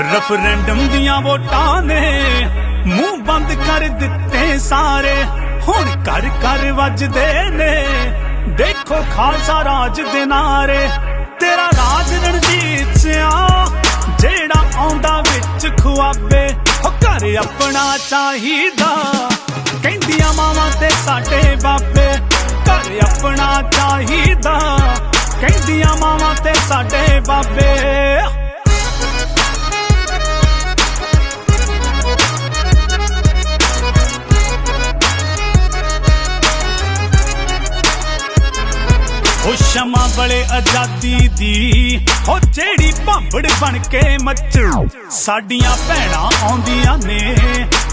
ਰਫਰੈਂਡਮ ਦੀਆਂ ਵੋਟਾਂ ਨੇ ਮੂੰਹ ਬੰਦ ਕਰ ਦਿੱਤੇ ਸਾਰੇ। ਹੁਣ ਘਰ ਘਰ ਵੱਜਦੇ ਨੇ। ਦੇਖੋ ਖਾਲਸਾ ਰਾਜ ਦੇ ਨਾਰੇ। ਤੇਰਾ ਰਾਜ ਰਣਜੀਤ ਸਿਆ, ਜਿਹੜਾ ਆਉਂਦਾ ਵਿੱਚ ਖੁਆਬੇ ਹੋ ਘਰ ਆਪਣਾ ਚਾਹੀਦਾ। ਕਹਿੰਦੀਆਂ ਮਾਵਾਂ ਤੇ ਸਾਡੇ ਬਾਬੇ, ਘਰ ਆਪਣਾ ਚਾਹੀਦਾ। ਕਹਿੰਦੀਆਂ ਮਾਵਾਂ ਤੇ ਸਾਡੇ ਬਾਬੇ। ਸ਼ਮਾ ਬੜੇ ਆਜ਼ਾਦੀ ਦੀ। ਹੋ ਜਿਹੜੀ ਭਾਂਬੜ ਬਣ ਕੇ ਮੱਚੂ, ਸਾਡੀਆਂ ਭੈਣਾਂ ਆਉਂਦੀਆਂ ਨੇ।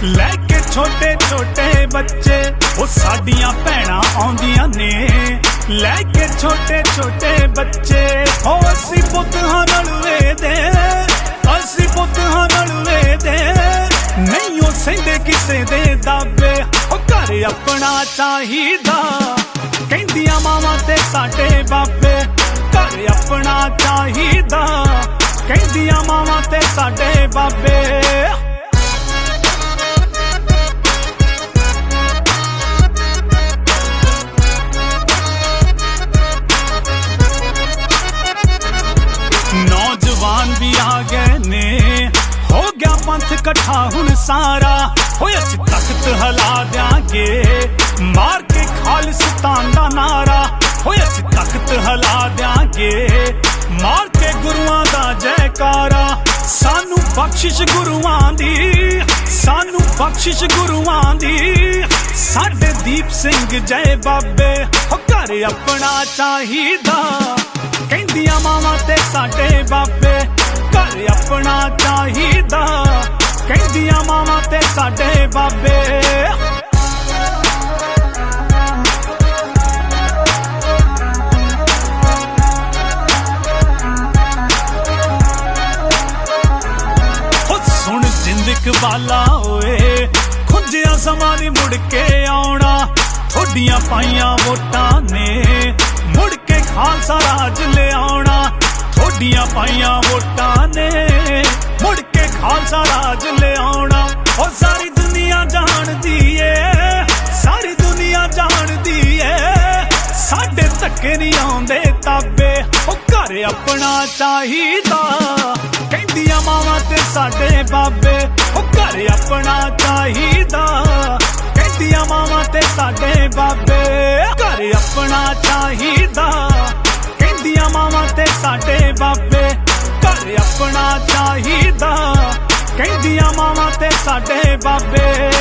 ਲੈ ਕੇ ਛੋਟੇ ਛੋਟੇ ਬੱਚੇ ਉਹ ਸਾਡੀਆਂ ਭੈਣਾਂ ਆਉਂਦੀਆਂ ਨੇ। ਲੈ ਕੇ ਛੋਟੇ ਛੋਟੇ ਬੱਚੇ, ਹੋ ਅਸੀਂ ਪੁੱਤਾਂ ਨਾਲ ਵੇਦੇ ਅਸੀਂ ਪੁੱਤਾਂ ਨਾਲ ਵੇਦੇ ਨਹੀਂ ਉਹ ਸਹਿੰਦੇ ਕਿਸੇ ਦੇ ਦਾਵੇ ਉਹ ਘਰ ਆਪਣਾ ਚਾਹੀਦਾ। ਕਹਿੰਦੀਆਂ ਮਾਵਾਂ ਤੇ ਸਾਡੇ ਬਾਬੇ, ਘਰ ਆਪਣਾ ਚਾਹੀਦਾ। ਕਹਿੰਦੀਆਂ ਮਾਵਾਂ ਤੇ ਸਾਡੇ ਬਾਬੇ। ਨੌਜਵਾਨ ਵੀ ਆ ਗਏ ਨੇ। ਹੋ ਗਿਆ ਪੰਥ ਇਕੱਠਾ, ਹੁਣ ਸਾਰਾ। ਹੋਇਆ ਤਖਤ ਹਲਾ ਦਿਆਂਗੇ। ਮਾਰ ਕੇ ਖਾਲਿਸਤਾਨ ਦਾ ਨਾਰਾ। ਹੋਇਆ ਅਸੀਂ ਤਖਤ ਹਲਾ ਦਿਆਂਗੇ। ਮਾਰ ਕੇ ਗੁਰੂਆਂ ਦਾ ਜੈਕਾਰਾ। ਸਾਨੂੰ ਬਖਸ਼ਿਸ਼ ਗੁਰੂਆਂ ਦੀ, ਸਾਨੂੰ ਬਖਸ਼ਿਸ਼ ਗੁਰੂਆਂ ਦੀ। ਸਾਡੇ ਦੀਪ ਸਿੰਘ ਜੈ ਬਾਬੇ ਹੋ ਘਰ ਆਪਣਾ ਚਾਹੀਦਾ। ਕਹਿੰਦੀਆਂ ਮਾਵਾਂ ਤੇ ਸਾਡੇ ਬਾਬੇ, ਘਰ ਆਪਣਾ ਚਾਹੀਦਾ। ਕਹਿੰਦੀਆਂ ਮਾਵਾਂ ਤੇ ਸਾਡੇ ਬਾਬੇ। ਜ਼ਿੰਦਕ ਵਾਲਾ ਓਏ। ਖੁੰਝਿਆ ਸਮਾਂ ਨੀ ਮੁੜ ਕੇ ਆਉਣਾ। ਥੋਡੀਆਂ ਪਾਈਆਂ ਵੋਟਾਂ ਨੇ। ਮੁੜ ਕੇ ਖਾਲਸਾ ਰਾਜ ਲਿਆਉਣਾ। ਥੋਡੀਆਂ ਪਾਈਆਂ ਵੋਟਾਂ ਨੇ। ਮੁੜ ਕੇ ਖਾਲਸਾ ਰਾਜ ਲਿਆਉਣਾ। ਉਹ ਧੱਕੇ ਤਾਬੇ, ਉਹ ਘਰ ਆਪਣਾ ਚਾਹੀਦਾ। ਕਹਿੰਦੀਆਂ ਮਾਵਾਂ ਤੇ ਸਾਡੇ ਬਾਬੇ, ਉਹ ਘਰ ਆਪਣਾ ਚਾਹੀਦਾ। ਕਹਿੰਦੀਆਂ ਮਾਵਾਂ ਤੇ ਸਾਡੇ ਬਾਬੇ ਘਰ ਆਪਣਾ ਚਾਹੀਦਾ। ਕਹਿੰਦੀਆਂ ਮਾਵਾਂ ਤੇ ਸਾਡੇ ਬਾਬੇ, ਘਰ ਆਪਣਾ ਚਾਹੀਦਾ। ਕਹਿੰਦੀਆਂ ਮਾਵਾਂ ਤੇ ਸਾਡੇ ਬਾਬੇ।